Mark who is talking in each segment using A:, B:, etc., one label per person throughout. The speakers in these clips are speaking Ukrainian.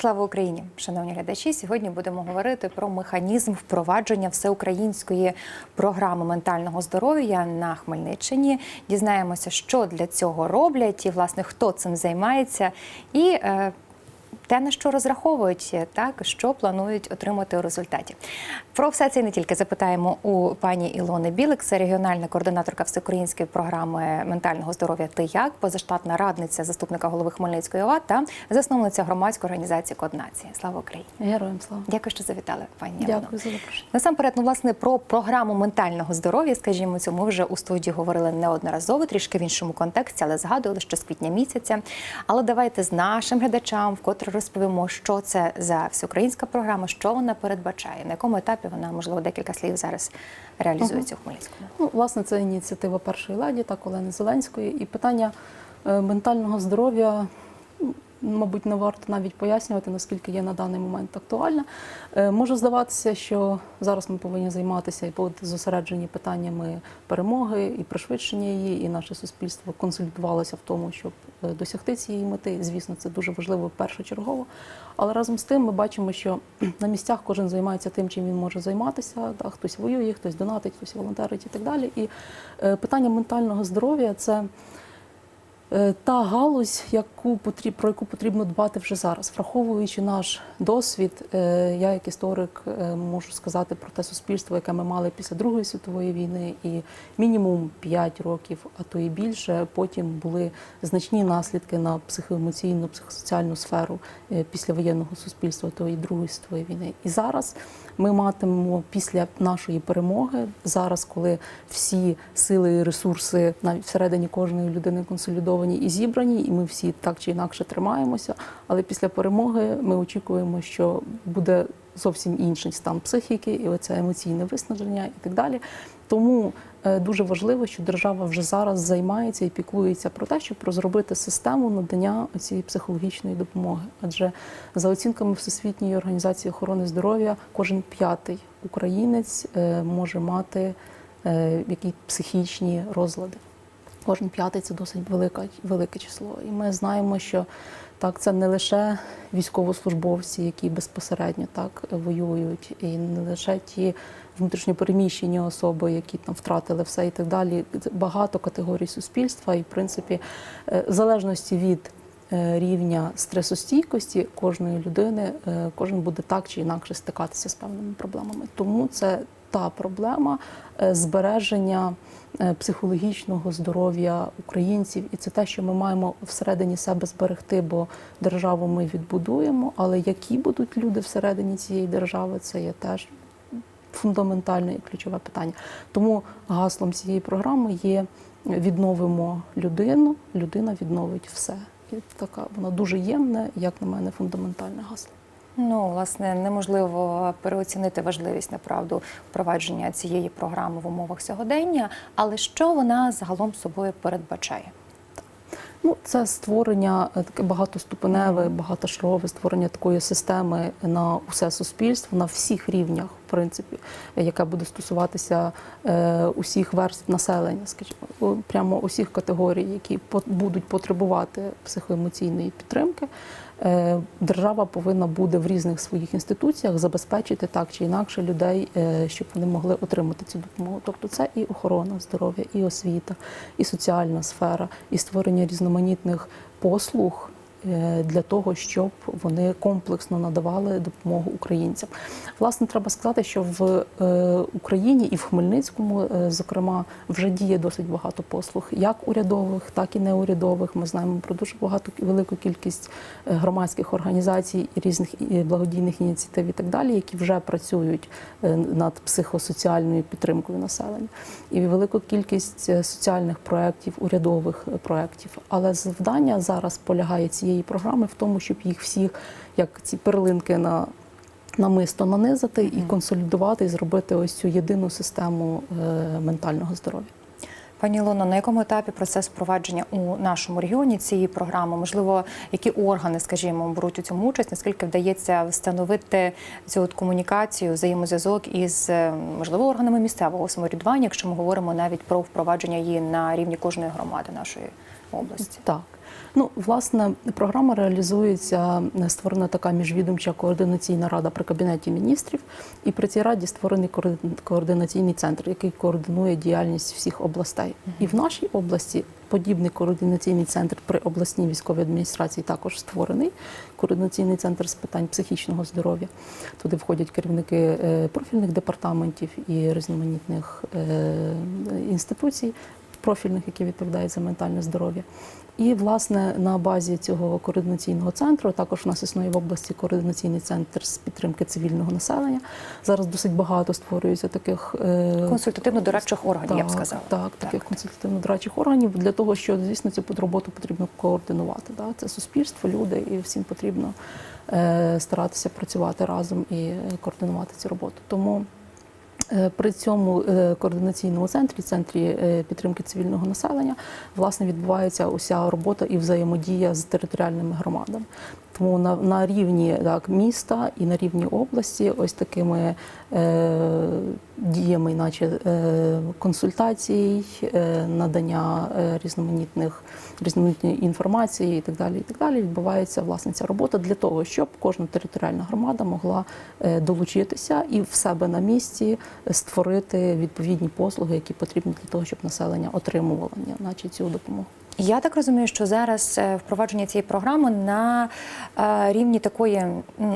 A: Слава Україні, шановні глядачі. Сьогодні будемо говорити про механізм впровадження всеукраїнської програми ментального здоров'я на Хмельниччині. Дізнаємося, що для цього роблять, і власне хто цим займається, і е, те, на що розраховують, так що планують отримати у результаті. Про все це і не тільки запитаємо у пані Ілони Білик, це регіональна координаторка всеукраїнської програми ментального здоров'я Ти як, позаштатна радниця заступника голови Хмельницької ОВА та засновниця громадської організації Код нації. Слава Україні!
B: Героям слава.
A: Дякую, що завітали, пані Ілоно.
B: Дякую за запрошення.
A: Насамперед, ну власне про програму ментального здоров'я, скажімо, цю ми вже у студії говорили неодноразово, трішки в іншому контексті, але згадували, що з квітня місяця. Але давайте з нашим глядачам вкотре розповімо, що це за всеукраїнська програма, що вона передбачає, на якому етапі вона, можливо, декілька слів зараз реалізується у Хмельницькому.
B: Ну, власне, це ініціатива першої ладі так Олени Зеленської. І питання е, ментального здоров'я, мабуть, не варто навіть пояснювати, наскільки є на даний момент актуальна. Е, Може здаватися, що зараз ми повинні займатися і бути зосереджені питаннями перемоги і пришвидшення її, і наше суспільство консолідувалося в тому, щоб е, досягти цієї мети. Звісно, це дуже важливо першочергово. Але разом з тим ми бачимо, що на місцях кожен займається тим, чим він може займатися. Хтось воює, хтось донатить, хтось волонтерить і так далі. І е, питання ментального здоров'я це. Е, Та галузь, яку потріб, про яку потрібно дбати вже зараз, враховуючи наш досвід, е, я як історик е, можу сказати про те суспільство, яке ми мали після Другої світової війни, і мінімум 5 років, а то і більше. Потім були значні наслідки на психоемоційну, психосоціальну сферу післявоєнного суспільства тої Другої світової війни. І зараз ми матимемо після нашої перемоги, зараз, коли всі сили і ресурси навіть всередині кожної людини консолідовані і зібрані, і ми всі так чи інакше тримаємося. Але після перемоги ми очікуємо, що буде зовсім інший стан психіки, і оце емоційне виснаження, і так далі. Тому е, дуже важливо, що держава вже зараз займається і піклується про те, щоб розробити систему надання цієї психологічної допомоги. Адже за оцінками Всесвітньої організації охорони здоров'я, кожен п'ятий українець е, може мати е, якісь психічні розлади. Кожен п'ятий це досить велика, велике число. І ми знаємо, що так це не лише військовослужбовці, які безпосередньо так воюють, і не лише ті внутрішньопереміщені особи, які там втратили все і так далі. Багато категорій суспільства, і в принципі, е, в залежності від е, рівня стресостійкості кожної людини, е, кожен буде так чи інакше стикатися з певними проблемами. Тому це та проблема е, збереження е, психологічного здоров'я українців, і це те, що ми маємо всередині себе зберегти, бо державу ми відбудуємо. Але які будуть люди всередині цієї держави, це є теж фундаментальне і ключове питання. Тому гаслом цієї програми є відновимо людину, людина відновить все. І така вона дуже ємне, як на мене, фундаментальне гасло.
A: Ну, власне, неможливо переоцінити важливість направду впровадження цієї програми в умовах сьогодення, але що вона загалом собою передбачає?
B: Ну, це створення е, таке багатоступеневе, багатошарове створення такої системи на усе суспільство на всіх рівнях, в принципі, яка буде стосуватися е, усіх верств населення, скажімо, прямо усіх категорій, які по- будуть потребувати психоемоційної підтримки. Е, Держава повинна буде в різних своїх інституціях забезпечити так чи інакше людей, е, щоб вони могли отримати цю допомогу. Тобто це і охорона здоров'я, і освіта, і соціальна сфера, і створення різноманітних послуг для того, щоб вони комплексно надавали допомогу українцям. Власне, треба сказати, що в е, Україні і в Хмельницькому, е, зокрема, вже діє досить багато послуг, як урядових, так і неурядових. Ми знаємо про дуже багато велику кількість е, громадських організацій і різних благодійних ініціатив і так далі, які вже працюють е, над психосоціальною підтримкою населення, і велику кількість е, соціальних проєктів, урядових е, проєктів. Але завдання зараз полягає цієї програми в тому, щоб їх всіх, як ці перлинки на намисто нанизати і консолідувати, і зробити ось цю єдину систему е, ментального здоров'я.
A: Пані Ілоно, на якому етапі процес впровадження у нашому регіоні цієї програми? Можливо, які органи, скажімо, беруть у цьому участь? Наскільки вдається встановити цю от комунікацію, взаємозв'язок із е, можливо органами місцевого самоврядування, якщо ми говоримо навіть про впровадження її на рівні кожної громади нашої області?
B: Так. Ну, власне, програма реалізується, е, створена така міжвідомча координаційна рада при кабінеті міністрів, і при цій раді створений координаційний центр, який координує діяльність всіх областей. І в нашій області подібний координаційний центр при обласній військовій адміністрації також створений. Координаційний центр з питань психічного здоров'я. Туди входять керівники е, профільних департаментів і різноманітних е, інституцій профільних, які відповідають за ментальне здоров'я. І власне на базі цього координаційного центру також у нас існує в області координаційний центр з підтримки цивільного населення. Зараз досить багато створюється таких е,
A: Консультативно-дорадчих органів, я б
B: так,
A: сказала.
B: Так, таких консультативно-дорадчих органів для того, що звісно цю роботу потрібно координувати. Да? Це суспільство, люди, і всім потрібно е, старатися працювати разом і е, координувати цю роботу. Тому при цьому е, координаційному центрі, центрі е, підтримки цивільного населення, власне відбувається уся робота і взаємодія з територіальними громадами. Тому на, на рівні так, міста і на рівні області ось такими е, діями, наче е, консультацій, е, надання е, різноманітних різноманітної інформації і так далі, і так далі, відбувається власне ця робота для того, щоб кожна територіальна громада могла е, долучитися і в себе на місці створити відповідні послуги, які потрібні для того, щоб населення отримувало наче цю допомогу.
A: Я так розумію, що зараз е, впровадження цієї програми на е, рівні такої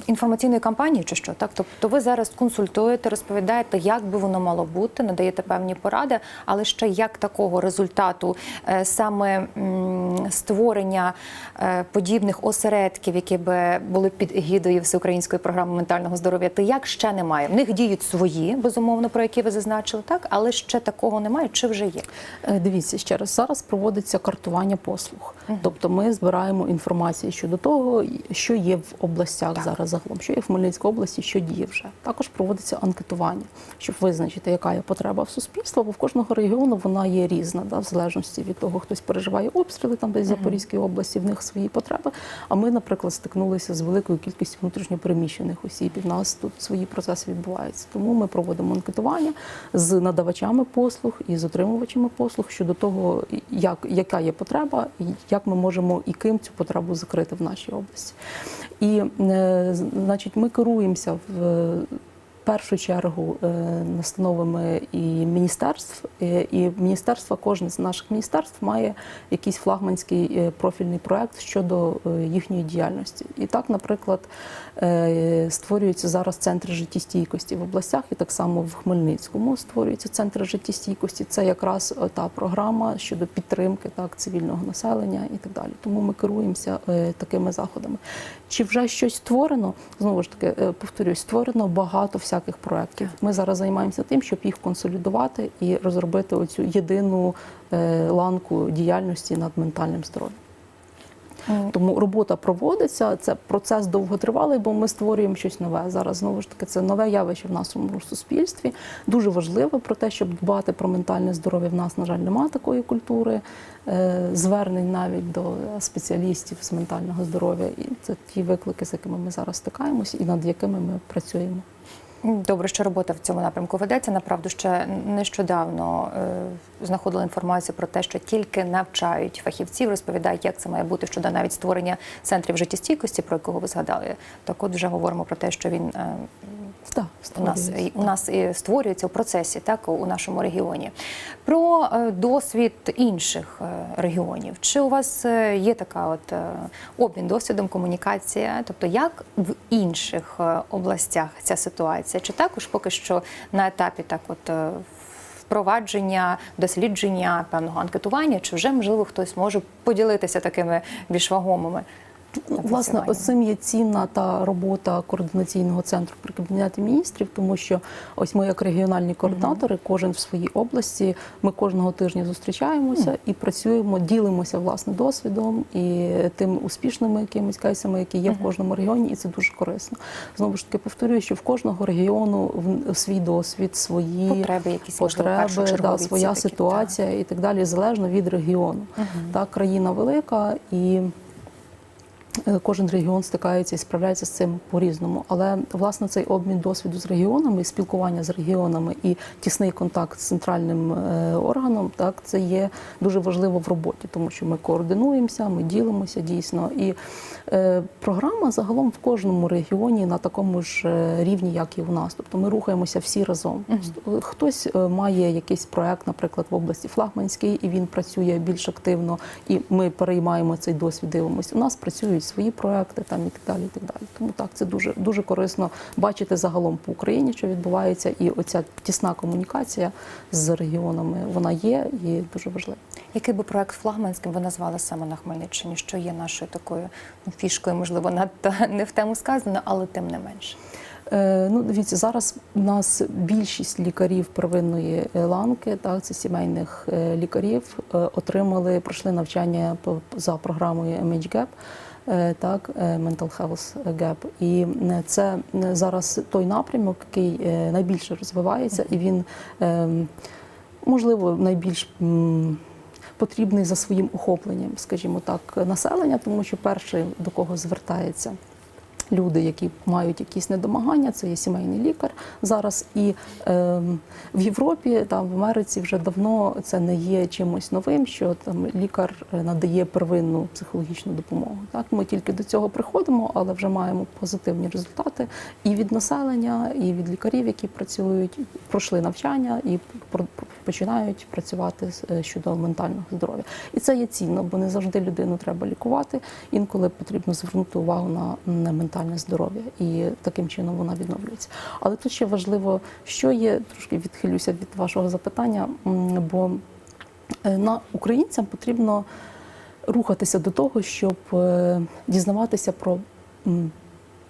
A: інформаційної кампанії, чи що так? Тобто ви зараз консультуєте, розповідаєте, як би воно мало бути, надаєте певні поради, але ще як такого результату е, саме створення подібних осередків, які би були під егідою всеукраїнської програми ментального здоров'я, то як ще немає? В них діють свої, безумовно, про які ви зазначили, так, але ще такого немає, чи вже є?
B: Дивіться ще раз, зараз проводиться картування послуг. Тобто ми збираємо інформацію щодо того, що є в областях зараз загалом, що є в Хмельницькій області, що діє вже. Також проводиться анкетування, щоб визначити, яка є потреба в суспільстві, бо в кожного регіону вона є різна, да, в залежності від того, хтось переживає обстріли там десь в Запорізькій області, в них свої потреби. А ми, наприклад, стикнулися з великою кількістю внутрішньопереміщених осіб, і в нас тут свої процеси відбуваються. Тому ми проводимо анкетування з надавачами послуг і з отримувачами послуг щодо того, як, яка є потреба, і як ми можемо і ким цю потребу закрити в нашій області. І е, значить, ми керуємося в першу чергу е, настановами і міністерств, Е, і міністерства, кожне з наших міністерств має якийсь флагманський е, профільний проект щодо їхньої діяльності. І так, наприклад, створюються зараз центри життєстійкості в областях, і так само в Хмельницькому створюються центри життєстійкості. Це якраз та програма щодо підтримки так цивільного населення і так далі. Тому ми керуємося такими заходами. Чи вже щось створено? Знову ж таки, повторюсь, створено багато всяких проєктів. Ми зараз займаємося тим, щоб їх консолідувати і розробити оцю єдину е, ланку діяльності над ментальним здоров'ям. Тому робота проводиться. Це процес довготривалий, бо ми створюємо щось нове. Зараз знову ж таки це нове явище в нашому суспільстві. Дуже важливо про те, щоб дбати про ментальне здоров'я. В нас, на жаль, немає такої культури е, звернень навіть до спеціалістів з ментального здоров'я. І це ті виклики, з якими ми зараз стикаємося, і над якими ми працюємо.
A: Добре, що робота в цьому напрямку ведеться. Направду ще нещодавно е, знаходила інформацію про те, що тільки навчають фахівців, розповідають, як це має бути щодо навіть створення центрів життєстійкості, про якого ви згадали. Так, от вже говоримо про те, що він е, У нас у нас і створюється у процесі, так у нашому регіоні. Про е, досвід інших е, регіонів. Чи у вас е, є така от обмін досвідом, комунікація? Тобто, як в інших областях ця ситуація? Чи також поки що на етапі так, от впровадження, дослідження певного анкетування, чи вже можливо хтось може поділитися такими більш вагомими?
B: Власне, оцим є цінна та робота координаційного центру при кабінеті міністрів, тому що ось ми, як регіональні координатори, кожен в своїй області, ми кожного тижня зустрічаємося і працюємо, ділимося власне досвідом і тими успішними якимись кейсами, які є в кожному регіоні, і це дуже корисно. Знову ж таки, повторюю, що в кожного регіону свій досвід, свої
A: Потреби якісь,
B: потреби, да, своя ситуація і так далі, залежно від регіону. Та країна велика і. Е, Кожен регіон стикається і справляється з цим по-різному. Але власне цей обмін досвіду з регіонами, спілкування з регіонами і тісний контакт з центральним е, органом, так це є дуже важливо в роботі, тому що ми координуємося, ми ділимося дійсно. І е, програма загалом в кожному регіоні на такому ж е, рівні, як і у нас. Тобто ми рухаємося всі разом. Хтось е, має якийсь проект, наприклад, в області флагманський, і він працює більш активно, і ми переймаємо цей досвід, дивимося. У нас працюють свої проекти там і так далі. І так далі. Тому так це дуже дуже корисно бачити загалом по Україні, що відбувається, і оця тісна комунікація з регіонами вона є і дуже важлива.
A: Який би проект флагманським ви назвали саме на Хмельниччині? Що є нашою такою ну, фішкою, можливо, надто не в тему сказано, але тим не менше.
B: Е, Ну, дивіться, зараз у нас більшість лікарів первинної ланки, так, це сімейних е, лікарів, е, отримали, пройшли навчання по- за програмою MHGAP, так, е, Mental Health Gap. І е, це е, зараз той напрямок, який е, найбільше розвивається, і він, е, можливо, найбільш. Потрібний за своїм охопленням, скажімо так, населення, тому що перший до кого звертається люди, які мають якісь недомагання, це є сімейний лікар зараз. І ем, в Європі та в Америці вже давно це не є чимось новим, що там лікар е, надає первинну психологічну допомогу. Так ми тільки до цього приходимо, але вже маємо позитивні результати і від населення, і від лікарів, які працюють, пройшли навчання і починають працювати е, щодо ментального здоров'я. І це є цінно, бо не завжди людину треба лікувати. Інколи потрібно звернути увагу на, на ментальне здоров'я, і таким чином вона відновлюється. Але тут ще важливо, що є, трошки відхилюся від вашого запитання, бо е, на українцям потрібно рухатися до того, щоб е, дізнаватися про,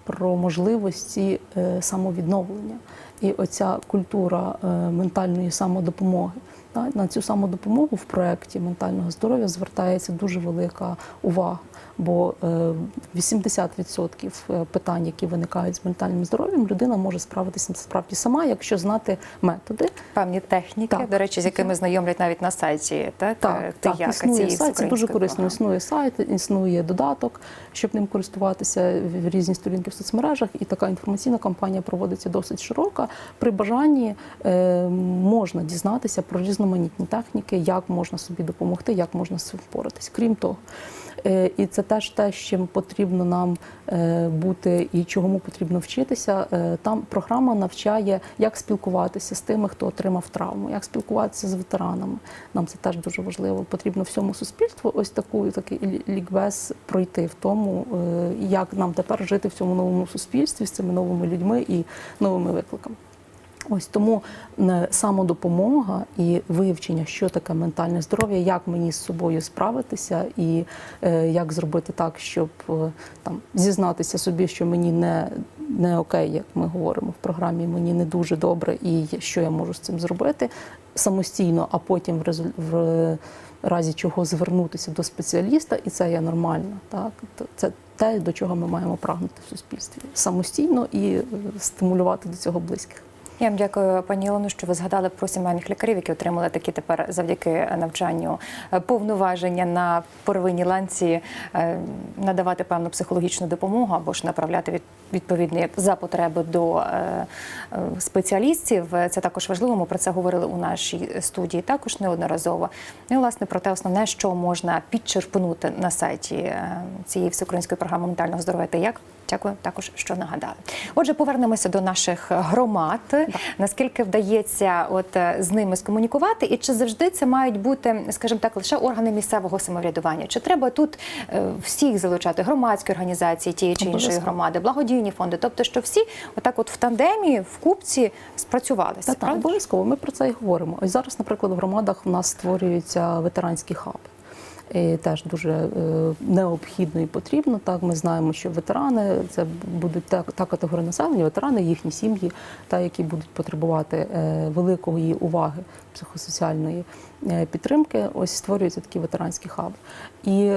B: про можливості е, самовідновлення. І оця культура ментальної самодопомоги. На цю самодопомогу в проєкті ментального здоров'я звертається дуже велика увага. Бо е, 80% е, питань, які виникають з ментальним здоров'ям, людина може справитися насправді сама, якщо знати методи,
A: Певні техніки,
B: Так.
A: до речі, з якими знайомлять навіть на сайті, так,
B: Так,
A: Е,
B: так існує сайт, це дуже корисно. Існує сайт, існує додаток, щоб ним користуватися в різні сторінки в соцмережах, і така інформаційна кампанія проводиться досить широка. При бажанні е, можна дізнатися про різноманітні техніки, як можна собі допомогти, як можна з цим впоратись. Крім того, е, і це теж те, з чим потрібно нам е, бути і чому потрібно вчитися. Е, Там програма навчає, як спілкуватися з тими, хто отримав травму, як спілкуватися з ветеранами. Нам це теж дуже важливо. Потрібно всьому суспільству ось таку такий лікбез пройти в тому, як нам тепер жити в цьому новому суспільстві з цими новими людьми і новими викликами. Ось тому е, самодопомога і вивчення, що таке ментальне здоров'я, як мені з собою справитися, і е, як зробити так, щоб е, там зізнатися собі, що мені не, не окей, як ми говоримо в програмі, мені не дуже добре, і що я можу з цим зробити самостійно, а потім в резуль... в разі чого звернутися до спеціаліста, і це є нормально. Так це те, до чого ми маємо прагнути в суспільстві самостійно і стимулювати до цього близьких.
A: Я вам дякую, пані Ілоно, що ви згадали про сімейних лікарів, які отримали такі тепер завдяки навчанню повноваження на первинній ланці е, надавати певну психологічну допомогу або ж направляти від відповідні за потреби до е, е, спеціалістів. Це також важливо. Ми про це говорили у нашій студії також неодноразово. Ну і власне про те, основне, що можна підчерпнути на сайті цієї всеукраїнської програми ментального здоров'я та як. Дякую також, що нагадали. Отже, повернемося до наших громад. Наскільки вдається от е, з ними скомунікувати, і чи завжди це мають бути, скажімо так, лише органи місцевого самоврядування? Чи треба тут е, всіх залучати громадські організації тієї чи іншої громади, благодійні фонди? Тобто, що всі отак, от в тандемі, в купці спрацювалися?
B: Та так, обов'язково. Ми про це і говоримо. Ось зараз, наприклад, в громадах в нас створюються ветеранські хаби. Теж дуже е, необхідно і потрібно. Так, ми знаємо, що ветерани це будуть та, та категорія населення, ветерани, їхні сім'ї, та які будуть потребувати е, великої уваги психосоціальної е, підтримки. Ось створюються такі ветеранські хаби. І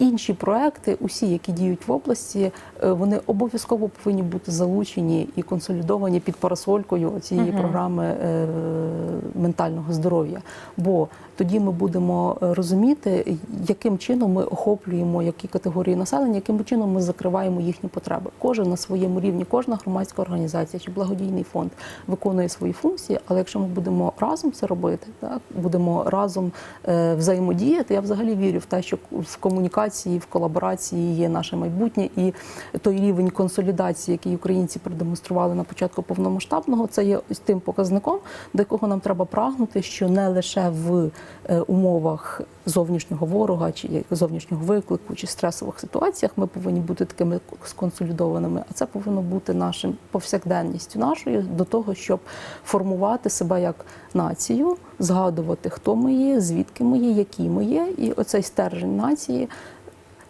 B: Інші проекти, усі, які діють в області, е, вони обов'язково повинні бути залучені і консолідовані під парасолькою цієї програми е, ментального здоров'я. Бо тоді ми будемо е, розуміти, яким чином ми охоплюємо які категорії населення, яким чином ми закриваємо їхні потреби. Кожен на своєму рівні, кожна громадська організація чи благодійний фонд виконує свої функції. Але якщо ми будемо разом це робити, так будемо разом взаємодіяти. Я взагалі вірю в те, що в комунікації, в колаборації є наше майбутнє, і той рівень консолідації, який українці продемонстрували на початку повномасштабного, це є ось тим показником, до якого нам треба прагнути, що не лише в е, умовах зовнішнього ворога чи зовнішнього виклику чи стресових ситуаціях ми повинні бути такими сконсолідованими, а це повинно бути нашим повсякденністю нашою до того, щоб формувати себе як націю, згадувати, хто ми є, звідки ми є, які ми є, і оцей стержень нації.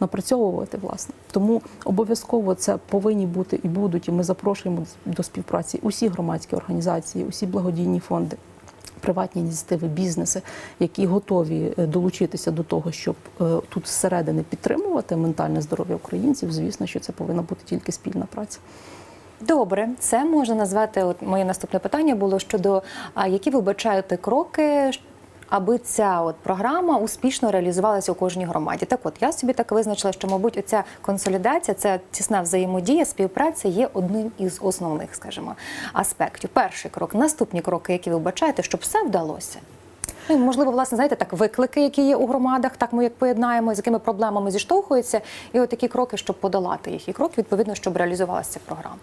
B: Напрацьовувати власне, тому обов'язково це повинні бути і будуть. І ми запрошуємо до співпраці усі громадські організації, усі благодійні фонди, приватні ініціативи, бізнеси, які готові е, долучитися до того, щоб е, тут зсередини підтримувати ментальне здоров'я українців. Звісно, що це повинна бути тільки спільна праця.
A: Добре, це можна назвати. От моє наступне питання було щодо а, які ви бачаєте кроки, аби ця от програма успішно реалізувалася у кожній громаді. Так, от я собі так визначила, що мабуть оця консолідація, ця тісна взаємодія, співпраця є одним із основних, скажімо, аспектів. Перший крок, наступні кроки, які ви бачаєте, щоб все вдалося. Ну, і, можливо, власне, знаєте, так виклики, які є у громадах, так ми як поєднаємо, з якими проблемами зіштовхуються, і от такі кроки, щоб подолати їх, і кроки, відповідно, щоб реалізувалася ця програма.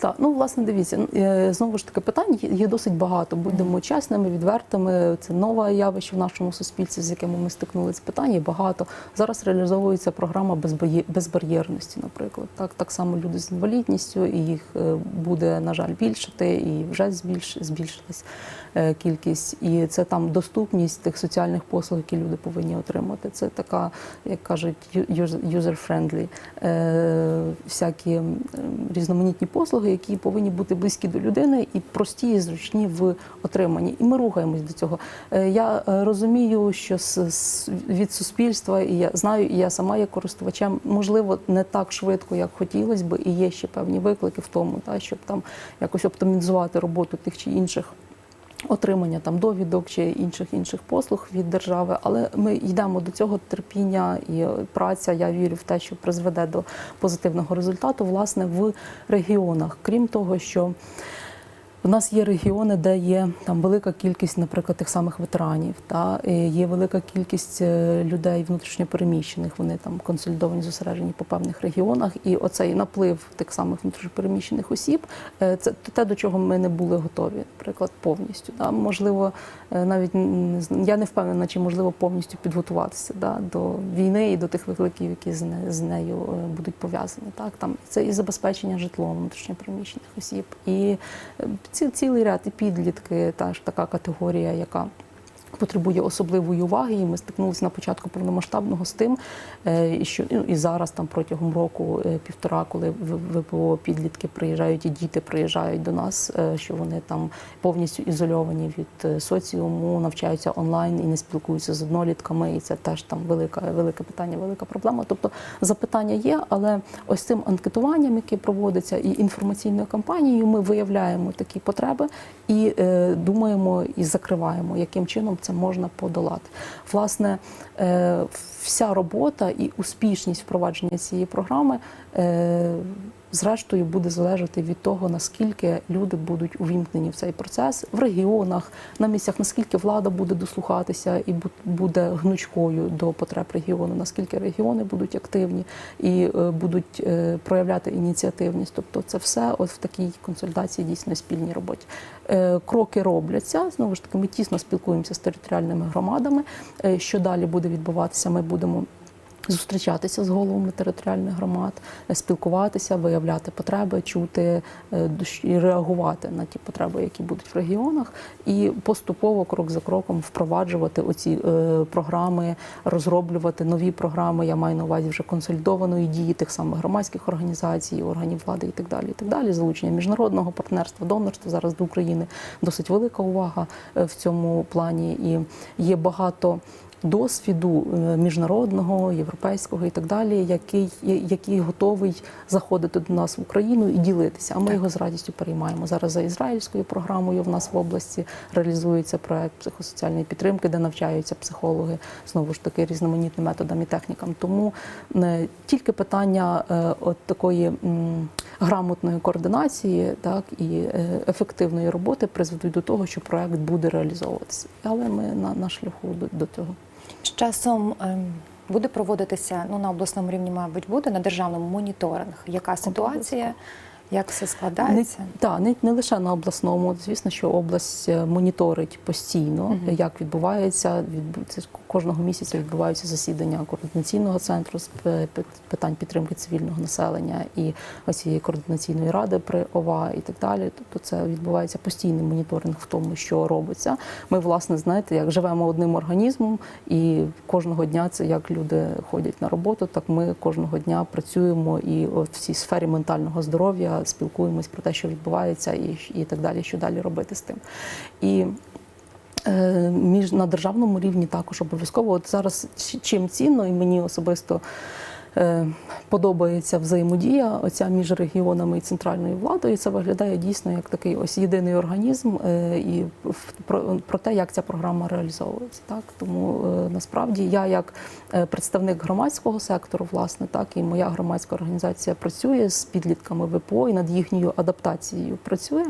B: Так, ну власне, дивіться, е, знову ж таки питань є- досить багато. Будемо чесними, відвертими. Це нове явище в нашому суспільстві, з якими ми стикнулися. Питань є багато. Зараз реалізовується програма безбар'єрності, наприклад. Так, так само люди з інвалідністю, і їх е, буде, на жаль, більшати, і вже збільш, збільшилась е, кількість. І це там доступність тих соціальних послуг, які люди повинні отримати. Це така, як кажуть, е, всякі різноманітні послуги, які повинні бути близькі до людини і прості, і зручні в отриманні. І ми рухаємось до цього. Е, Я е, розумію, що від суспільства, і я знаю, і я сама є користувачем, можливо, не так швидко, як хотілося би, і є ще певні виклики в тому, та, щоб там якось оптимізувати роботу тих чи інших отримання там довідок чи інших інших послуг від держави, але ми йдемо до цього терпіння і праця. Я вірю в те, що призведе до позитивного результату, власне, в регіонах. Крім того, що у нас є регіони, де є там велика кількість, наприклад, тих самих ветеранів, та є велика кількість е, людей внутрішньопереміщених. Вони там консолідовані, зосереджені по певних регіонах. І оцей наплив тих самих внутрішньопереміщених осіб е, це те, до чого ми не були готові, наприклад, повністю. Да? Можливо, е, навіть я не впевнена, чи можливо повністю підготуватися да, до війни і до тих викликів, які з, не, з нею будуть пов'язані. Так там це і забезпечення житлом внутрішньопереміщених осіб, і ці, цілий ряд і підлітки, та ж така категорія, яка потребує особливої уваги. І ми стикнулися на початку повномасштабного з тим, е, і що ну, і зараз там протягом року е, півтора, коли ВПО підлітки приїжджають і діти приїжджають до нас, е, що вони там повністю ізольовані від соціуму, навчаються онлайн і не спілкуються з однолітками. І це теж там велика, велике питання, велика проблема. Тобто запитання є, але ось цим анкетуванням, яке проводиться, і інформаційною кампанією, ми виявляємо такі потреби і е, думаємо і закриваємо, яким чином це можна подолати. Власне, е, вся робота і успішність впровадження цієї програми. Зрештою буде залежати від того, наскільки люди будуть увімкнені в цей процес в регіонах, на місцях, наскільки влада буде дослухатися і бу- буде гнучкою до потреб регіону, наскільки регіони будуть активні і е, будуть е, проявляти ініціативність. Тобто, це все от в такій консолідації дійсно спільній роботі. Е, Кроки робляться. Знову ж таки, ми тісно спілкуємося з територіальними громадами. Що далі буде відбуватися? Ми будемо зустрічатися з головами територіальних громад, е, спілкуватися, виявляти потреби, чути е, і реагувати на ті потреби, які будуть в регіонах, і поступово, крок за кроком, впроваджувати оці е, програми, розроблювати нові програми. Я маю на увазі вже консолідованої дії тих самих громадських організацій, органів влади і так далі. І так далі. Залучення міжнародного партнерства, донорства зараз до України досить велика увага в цьому плані, і є багато досвіду е, міжнародного, європейського і так далі, який, який готовий заходити до нас в Україну і ділитися. А ми його з радістю переймаємо. Зараз за ізраїльською програмою в нас в області реалізується проект психосоціальної підтримки, де навчаються психологи знову ж таки різноманітним методам і технікам. Тому не тільки питання е, от такої грамотної координації, так і е, ефективної роботи призведуть до того, що проект буде реалізовуватися. Але ми на, на шляху до, до цього.
A: Часом ем, буде проводитися ну на обласному рівні, мабуть, буде на державному моніторинг. Яка ситуація, як все складається?
B: Не, та, не, не лише на обласному. Звісно, що область е, моніторить постійно,
A: Мгм.
B: як відбувається. Відбу- це кожного місяця відбуваються засідання координаційного центру з питань підтримки цивільного населення і цієї координаційної ради при ОВА і так далі. Тобто це відбувається постійний моніторинг в тому, що робиться. Ми, власне, знаєте, як живемо одним організмом, і кожного дня це як люди ходять на роботу, так ми кожного дня працюємо і в цій сфері ментального здоров'я спілкуємось про те, що відбувається, і, і так далі, що далі робити з тим. І е, між на державному рівні також обов'язково. От зараз чим цінно, і мені особисто. Е, Подобається взаємодія оця між регіонами і центральною владою. Це виглядає дійсно як такий ось єдиний організм, е, і про, те, як ця програма реалізовується. Так тому е, насправді я, як представник громадського сектору, власне, так і моя громадська організація працює з підлітками ВПО і над їхньою адаптацією працює.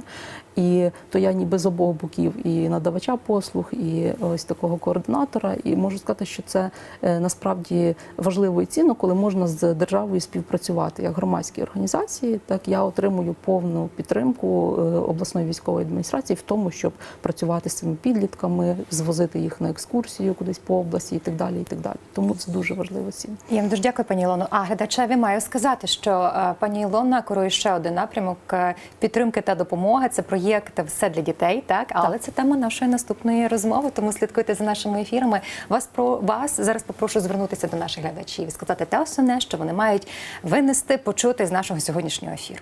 B: І то я ніби з обох боків і надавача послуг, і ось такого координатора. І можу сказати, що це насправді важливо і цінно, коли можна з державою співпрацювати як громадські організації. Так я отримую повну підтримку е, обласної військової адміністрації в тому, щоб працювати з цими підлітками, звозити їх на екскурсію кудись по області і так далі. І так далі. Тому це дуже важливо цінно.
A: Я вам дуже дякую, пані Ілоно. А глядачеві маю сказати, що е, пані Ілона керує ще один напрямок е, підтримки та допомоги. Це проєкт все для дітей, так але це тема нашої наступної розмови. Тому слідкуйте за нашими ефірами. Вас про вас зараз попрошу звернутися до наших глядачів і сказати те основне, що вони мають винести, почути з нашого сьогоднішнього ефіру.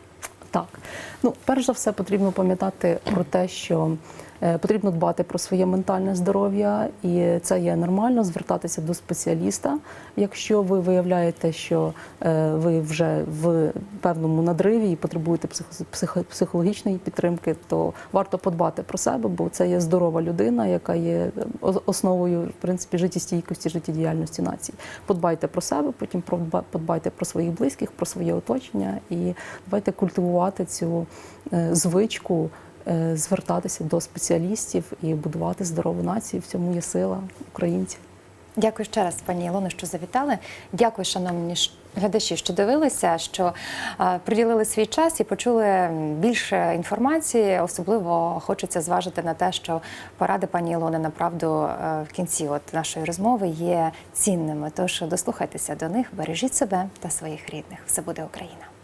B: Так, ну перш за все потрібно пам'ятати про те, що потрібно дбати про своє ментальне здоров'я, і це є нормально звертатися до спеціаліста. Якщо ви виявляєте, що е, ви вже в певному надриві і потребуєте психо- психо- психологічної підтримки, то варто подбати про себе, бо це є здорова людина, яка є е, основою в принципі життєстійкості, життєдіяльності нації. Подбайте про себе, потім подбайте про своїх близьких, про своє оточення і давайте культивувати цю е, звичку. Е, Звертатися до спеціалістів і будувати здорову націю. В цьому є сила українців.
A: Дякую ще раз, пані Ілоно, що завітали. Дякую, шановні глядачі, що дивилися, що е, приділили свій час і почули більше інформації. Особливо хочеться зважити на те, що поради пані Ілони направду е, в кінці от нашої розмови є цінними. Тож дослухайтеся до них, бережіть себе та своїх рідних. Все буде Україна.